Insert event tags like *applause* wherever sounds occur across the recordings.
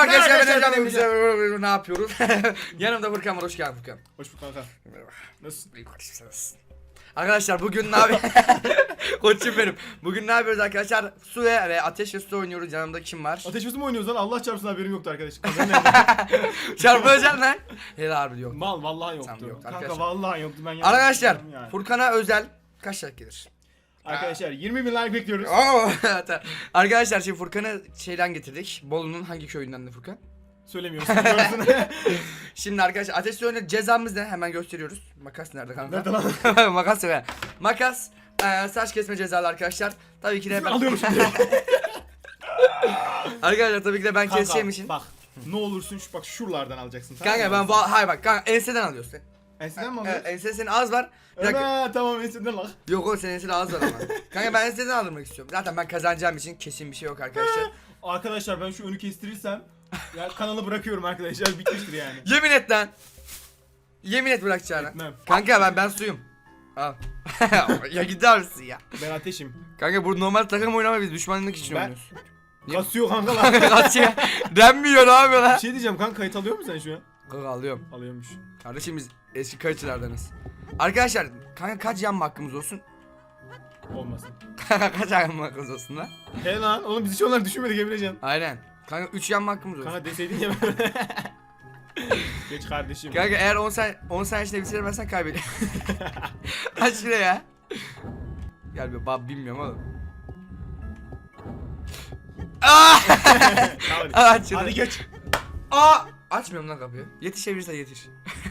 arkadaşlar ben Emre. Ne yapıyoruz? *laughs* Yanımda Furkan var hoş geldin Furkan. Hoş bulduk kanka. Nasılsın? Arkadaşlar bugün ne yapıyoruz? *laughs* Koçum benim. Bugün ne yapıyoruz arkadaşlar? Su ve, ve ateş ve su oynuyoruz. Yanımda kim var? Ateş mi oynuyoruz lan? Allah çarpsın haberim yoktu arkadaş. *laughs* Çarpılacaksın lan. Helal harbi yok. Mal vallahi yoktu. Tamam, yok. Kanka Arkadaşlar. vallahi yoktu ben Arkadaşlar yani. Furkan'a özel kaç like gelir? Arkadaşlar 20 bin like bekliyoruz. Oo. *laughs* Arkadaşlar şimdi Furkan'ı şeyden getirdik. Bolu'nun hangi köyünden de Furkan? Söylemiyorsun. *laughs* Şimdi arkadaşlar ateş suyuna cezamız ne? Hemen gösteriyoruz. Makas nerede kanka? Nerede lan? *laughs* Makas yok. Makas, eee, saç kesme cezalı arkadaşlar. Tabii ki de ben... Alıyorum şimdi. Arkadaşlar tabii ki de ben keseceğim için. Bak ne olursun şu bak şuralardan alacaksın. tamam Kanka mı? ben va- hayır bak kanka enseden alıyorsun. Enseden mi Evet, alıyorsun? ense senin az var. Bir dakika. Tamam enseden lan. Yok o senin ensede az var ama. *laughs* kanka ben enseden aldırmak istiyorum. Zaten ben kazanacağım için kesin bir şey yok arkadaşlar. *laughs* Arkadaşlar ben şu önü kestirirsem ya kanalı bırakıyorum arkadaşlar bitmiştir yani. *laughs* Yemin et lan. Yemin et bırakacağına. Etmem. Kanka ben ben suyum. Al. ya gider misin ya? Ben ateşim. Kanka bu normal takım oynama biz düşmanlık için Ben- oynuyoruz. Kasıyor kanka lan. Ya? Denmiyor ne yapıyor Bir lan? şey diyeceğim kanka kayıt alıyor musun sen şu an? Kanka alıyorum. Alıyormuş. Kardeşim biz eski kayıtçılardanız. Arkadaşlar kanka kaç yan hakkımız olsun? Olmasın. *laughs* kaç yan hakkımız olsun lan? He lan oğlum biz hiç onları düşünmedik Emrecan. Aynen. Kanka 3 yan hakkımız olsun. Kanka deseydin ya. *laughs* Geç kardeşim. Kanka eğer 10 saniye 10 saniye içinde bitiremezsen kaybediyorsun. *laughs* Kaç şuraya ya? Gel be bab bilmiyorum oğlum. Aa! Hadi. Aç. Hadi geç. Aa! Açmıyorum lan kapıyı. Yetişebilirsen yetiş.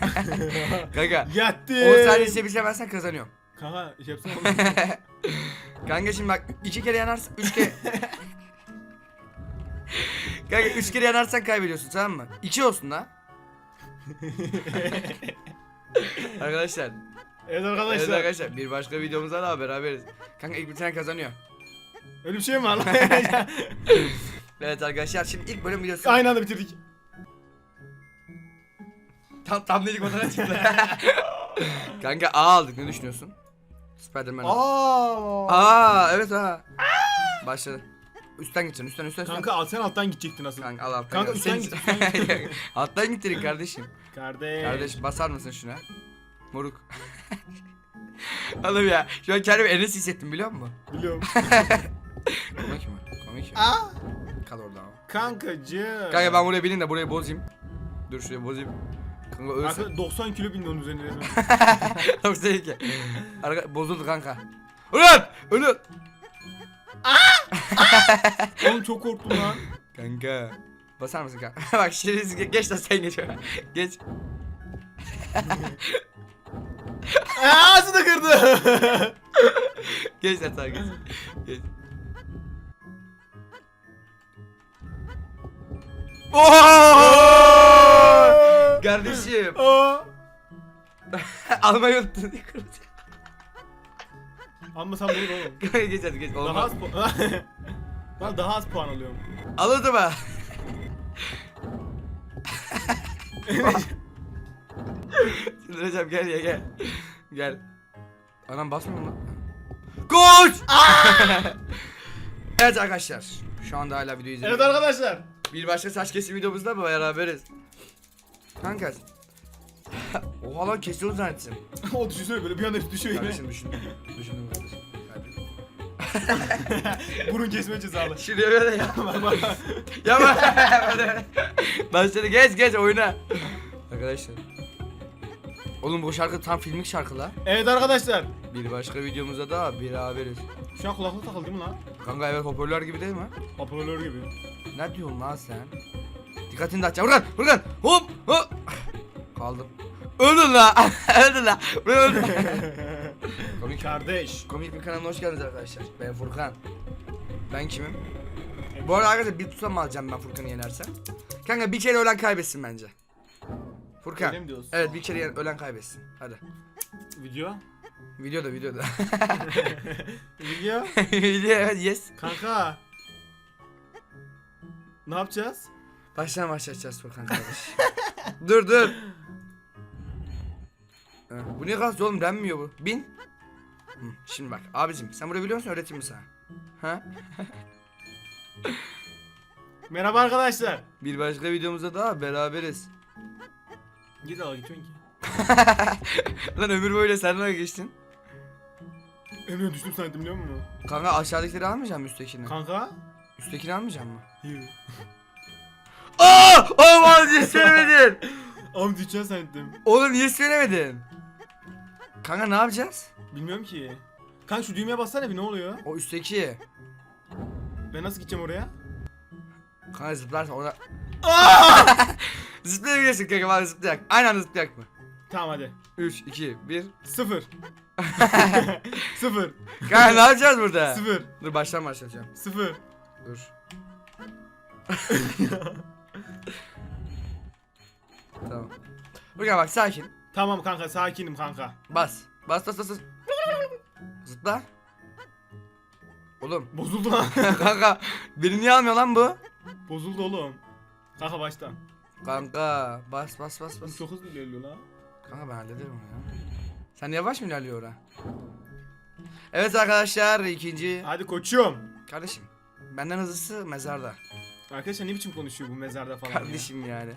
*laughs* Kanka Yattı. 10 saniye içinde bitiremezsen kazanıyorum. Kanka şey yapsana *laughs* oğlum. Kanka şimdi bak iki kere yanarsan üç kere Kanka üç kere yanarsan kaybediyorsun tamam mı? İki olsun da. *laughs* arkadaşlar, Evet evet arkadaşlar. arkadaşlar bir başka videomuzda da beraberiz. Kanka ilk bitiren kazanıyor. Öyle bir şey mi var lan? Evet arkadaşlar şimdi ilk bölüm videosu. Aynı anda bitirdik. Tam tam dedik onlara çıktı. *laughs* Kanka A aldık ne düşünüyorsun? Spiderman. Aa. Aa evet ha. Başladı. Üstten gideceksin üstten üstten üstten. Kanka al sen alttan gidecektin asıl. Kanka al alttan. Kanka, gel. üstten Sen- git, üstten *laughs* alttan git direkt kardeşim. Kardeş. Kardeş basar mısın şuna? Moruk. *laughs* Oğlum ya şu an kendimi Enes hissettim biliyor musun? Biliyorum. Komik mi? Komik mi? Aa. Kal orada ama. Kankacı. Kanka ben buraya bineyim de burayı bozayım. Dur şuraya bozayım. Kanka ölsün. Kanka 90 kilo bindi onun üzerine. *laughs* Çok tehlikeli. Arka bozuldu kanka. Ulan! Ölü! Oğlum çok korktum lan. Kanka. Basar mısın kanka? *laughs* Bak şerefsiz ge- geç *laughs* de sen geç. geç. Aa, Ağzını kırdı. Geç sen sen geç. Geç. Oo! Kardeşim. Aa. *laughs* Almayı unuttun. Amma sen bunu oğlum. *laughs* Geç hadi geç. Daha Olmaz. az puan. Lan *laughs* daha az puan alıyorum. Al o zaman. Şimdi Recep gel ya gel. Gel. Anam mu lan? Koş! evet arkadaşlar. Şu anda hala video izliyoruz. Evet arkadaşlar. Bir başka saç kesim videomuzda beraberiz. Kanka. *laughs* Oha lan kesiyorsun zannettim. *laughs* o düşünsene böyle bir anda düşüyor yine. Kardeşim düşündüm. Düşündüm kardeşim. *laughs* Burun kesme cezalı. Şuraya böyle ya. Bak, bak, bak. Yapma. Başladı geç geç oyna. Arkadaşlar. Oğlum bu şarkı tam filmik şarkı la. evet arkadaşlar. Bir başka videomuzda da beraberiz. Şu an kulaklık takıldı mi lan? Kanka evet hoparlör gibi değil mi? Hoparlör gibi. Ne diyorsun lan sen? Dikkatini dağıtacağım. Furkan! Furkan! Hop! Hop! Kaldım. Öldün la! *laughs* Öldün la! Öldün. *laughs* komik, Kardeş. komik bir kanalına hoş geldiniz arkadaşlar. Ben Furkan. Ben kimim? Bu arada arkadaşlar bir tutam alacağım ben Furkan'ı yenersem. Kanka bir kere ölen kaybetsin bence. Furkan. Öyle mi diyorsun? Evet bir kere yen- ölen kaybetsin. Hadi. Video. Videoda videoda. *laughs* Video. Video evet yes. Kanka. Ne yapacağız? Baştan başlayacağız Furkan kardeş. *laughs* dur dur. Ha, Bu ne gaz oğlum denmiyor bu. Bin. Hı, şimdi bak abicim sen burayı biliyor musun öğreteyim mi sana? Ha? *laughs* Merhaba arkadaşlar. Bir başka videomuzda daha beraberiz. Git al geçiyorsun ki. *laughs* Lan ömür böyle sen nereye geçtin? Emre düştüm sandım biliyor musun? Kanka aşağıdakileri almayacağım üsttekini? Kanka. Üsttekini almayacağım mı? Yuh. Aa! Oğlum niye *laughs* söylemedin? Abi düşeceğim sandım. Oğlum niye söylemedin? Kanka ne yapacağız? Bilmiyorum ki. Kanka şu düğmeye bassana bir ne oluyor? O üstteki. Ben nasıl gideceğim oraya? Kanka zıplarsan orada... Aa! *laughs* Zıplayabilirsin kanka bana zıplayak. Aynı anda zıplayak mı? tamam hadi. 3, 2, 1. Sıfır. *laughs* Sıfır. Kanka ne yapacağız burada? Sıfır. Dur baştan başlatacağım. Sıfır. Dur. Tamam. Buraya bak sakin. Tamam kanka sakinim kanka. Bas. Bas bas bas. bas. Zıpla. Oğlum. Bozuldu lan. *laughs* kanka beni niye almıyor lan bu? Bozuldu oğlum. Kanka baştan. Kanka bas bas bas bas. Çok hızlı ilerliyor lan. Kanka ben hallederim onu ya. Sen yavaş mı ilerliyor ora? Evet arkadaşlar ikinci. Hadi koçum. Kardeşim benden hızlısı mezarda. Arkadaşlar ne biçim konuşuyor bu mezarda falan ya? Kardeşim yani.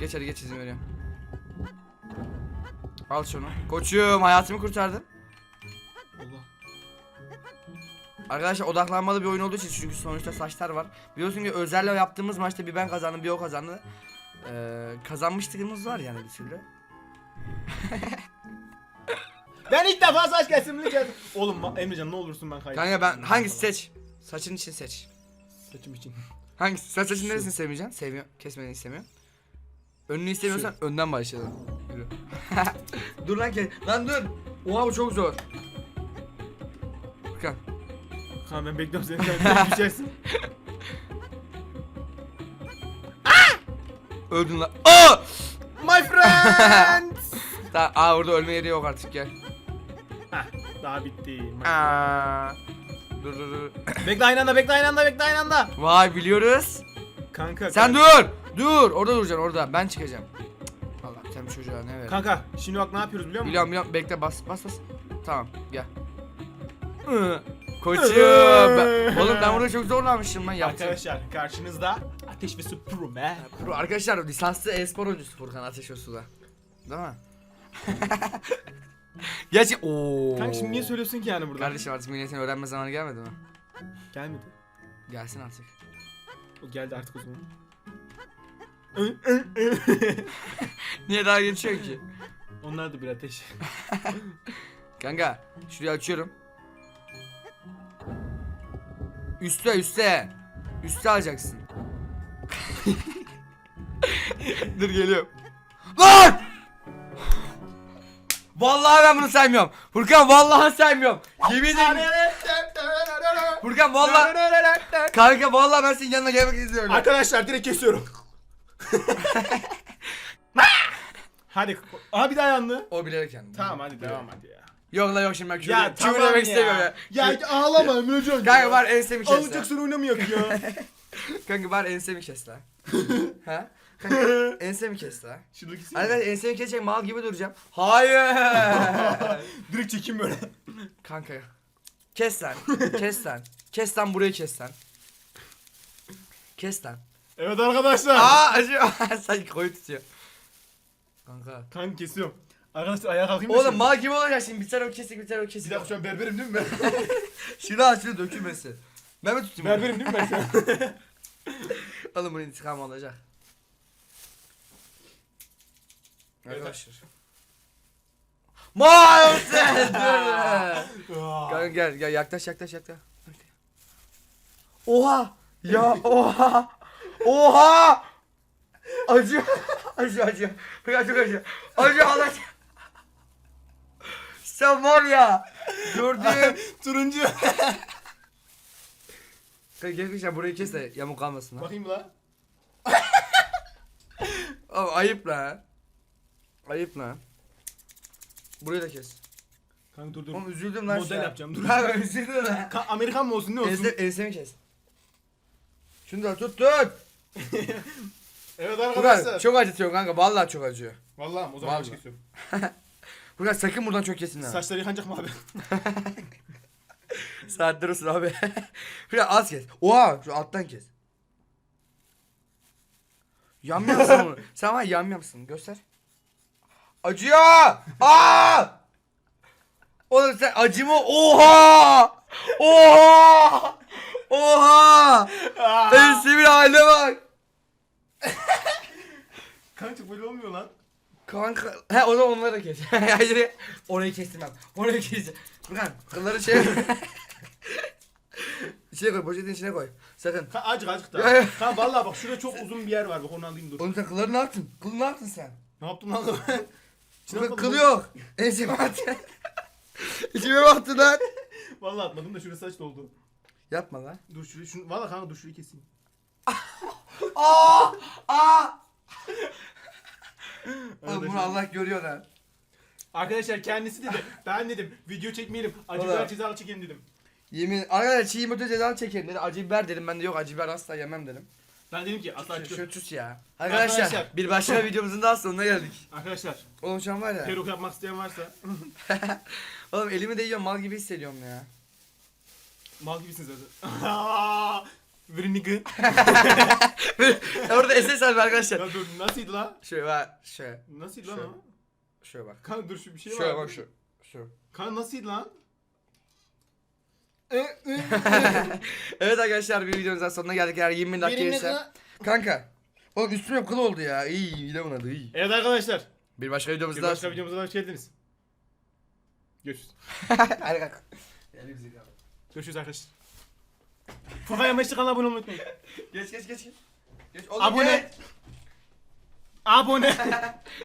Geç hadi geç izin veriyorum. Al şunu. Koçum hayatımı kurtardın. Allah. Arkadaşlar odaklanmalı bir oyun olduğu için çünkü sonuçta saçlar var. Biliyorsun ki Özer'le yaptığımız maçta bir ben kazandım bir o kazandı. Ee, kazanmışlığımız var yani bir türlü. *laughs* Ben ilk defa saç kesimini geldim. Oğlum ma- Emrecan ne olursun ben kaybettim. Kanka ben hangisi seç? Saçın için seç. Saçım için. Hangisi? Sen saçın neresini sevmeyeceksin? Sevmiyor. Kesmeni istemiyorum. Önünü istemiyorsan önden başlayalım. Yürü. *laughs* dur lan ke. Lan dur. Oha bu çok zor. Furkan. Kanka ben bekliyorum seni sen düşersin. Öldün lan. Aa! My friend. *laughs* Tamam, aa orada ölme yeri yok artık gel. Heh, daha bitti. Aa. Dur dur dur. bekle aynı anda bekle aynı anda bekle aynı anda. Vay biliyoruz. Kanka. Sen kanka. dur. Dur. Orada duracaksın orada. Ben çıkacağım. Cık, Allah sen bu çocuğa ne ver. Kanka şimdi bak ne yapıyoruz biliyor musun? Biliyorum biliyorum. Bekle bas bas bas. Tamam gel. Hı. Koçum. Ben- Oğlum ben burada çok zorlanmışım lan yaptım. Arkadaşlar karşınızda Ateş ve Su Pro man. Pro- Arkadaşlar lisanslı e-spor oyuncusu Furkan Ateş Osu'da. Değil mi? *laughs* Gerçi ooo. Kanka şimdi niye söylüyorsun ki yani burada? Kardeşim artık milletin öğrenme zamanı gelmedi mi? Gelmedi. Gelsin artık. O geldi artık o zaman. *laughs* Niye daha geçiyor ki? Onlar da bir ateş. *laughs* Kanka şurayı açıyorum. Üste üste. Üste alacaksın. *laughs* Dur geliyorum. Lan! Vallahi ben bunu saymıyorum. Furkan vallahi saymıyorum. Yemin ederim. Furkan vallahi. Kanka vallahi ben senin yanına gelmek istiyorum. Arkadaşlar direkt kesiyorum. *laughs* hadi. Aha bir daha yandı. O bilerek yani. Tamam hadi devam hadi ya. Yok la yok şimdi ben küfür, Ya küfür tamam demek ya. istemiyorum ya. Ya ağlama Emrecan. Kanka var ensemi kes lan. Alacaksın oynamayak ya. *laughs* Kanka var ensemi kes lan. *laughs* ha? Kanka *laughs* ensemi kes lan. Şuradaki Hadi ben ensemi kesecek mal gibi duracağım. Hayır. *laughs* Direkt çekim böyle. Kanka. Kes lan. Kes lan. Kes lan burayı kes lan. Kes lan. Evet arkadaşlar. Aa acıyor. Sanki koyu tutuyor. Kanka. Kanka kesiyorum. Arkadaşlar ayağa kalkayım mı Oğlum şimdi? mal gibi olacak şimdi. Bir tane o kesik bir tane o Bir kesik. dakika şu an berberim değil mi ben? Şunu al şunu dökülmesin. Ben mi tutayım? berberim değil mi ben şu an? Alın bunun intikamı alacak. Evet. Arkadaşlar. Maalesef. Kanka gel gel yaklaş yaklaş yaklaş. Oha! Ya oha! Oha! Acıyor. Acıyor acıyor. Fırkan çok acıyor. Acıyor Allah. Sen var ya. Gördüğüm. *laughs* Turuncu. Kışa burayı kes de yamuk kalmasın ha. Bakayım la. *laughs* Abi ayıp lan. Ayıp lan. Burayı da kes. Kanka dur dur. Oğlum üzüldüm lan Model an. yapacağım, dur. *laughs* Kanka üzüldüm lan. Ka- Amerikan mı olsun ne olsun? Ense, ensemi kes. Şunu da tut tut. *laughs* Evet Furkan çok acıtıyor kanka vallahi çok acıyor. Vallahi o zaman Vallahi. baş kesiyorum. Furkan sakın buradan çok kesin ha. Saçları yıkanacak mı abi? Saatler olsun abi. *laughs* Furkan az kes. Oha şu alttan kes. Yamyamsın mı? *laughs* Sen var ya yamyamsın. Göster. Acıyor. Aa! Oğlum sen acı mı? Oha! Oha! Oha! Ensimin haline bak. *laughs* Kanka böyle olmuyor lan. Kanka. He o zaman onları da kes. Hayır. Orayı kestim ben. Orayı kestim. Furkan kılları şey. İçine koy. Poşetin içine koy. Sakın. Ka acık acık Ya, ya. da. Kanka vallahi bak şurada çok uzun bir yer var bak onu alayım dur. Oğlum sen kılları ne yaptın? Kıl ne yaptın sen? Ne yaptım lan? İçine *laughs* atmadım kıl yok. Ensime attı. *laughs* İçime baktı lan. Vallahi atmadım da şurası saç doldu. Yapma lan. Dur şurayı şunu valla kanka dur şurayı keseyim. Aa! *laughs* Aa! Oğlum Arkadaşlar- bunu Allah görüyor lan. Arkadaşlar kendisi dedi. Ben dedim video çekmeyelim. Acı Oğlum. biber cezalı çekelim dedim. Yemin arkadaşlar çiğ yumurta cezalı çekelim dedi. Acı biber dedim ben de yok acı biber asla yemem dedim. Ben dedim ki asla acı şu tüs ya. Arkadaşlar, Arkadaşlar. bir başka *laughs* videomuzun daha sonuna geldik. Arkadaşlar Oğlum şu an var ya. peruk yapmak isteyen varsa *laughs* Oğlum elimi değiyorum mal gibi hissediyorum ya. mal gibisiniz zaten. *laughs* Very nigga. Orada SS abi arkadaşlar. Ya dur nasılydı lan? Şöyle bak şöyle. Nasılydı lan Şöyle. o? Şöyle bak. Kanka dur şu bir şey Şöyle var. bak şu. Şu. Kanka nasılydı lan? *laughs* evet arkadaşlar bir videomuzun sonuna geldik. Eğer 20 bin dakika gelirse. Kanka. Oğlum üstüm yok kıl oldu ya. İyi iyi de buna da iyi. Evet arkadaşlar. Bir başka Bir videomuzda. başka videomuza hoş geldiniz. Görüşürüz. *laughs* Hadi kalk. Görüşürüz arkadaşlar. Furkan Yamaçlı kanalına abone olmayı unutmayın. Geç geç geç. geç. geç oğlum, Abone. geç. Abone. *laughs*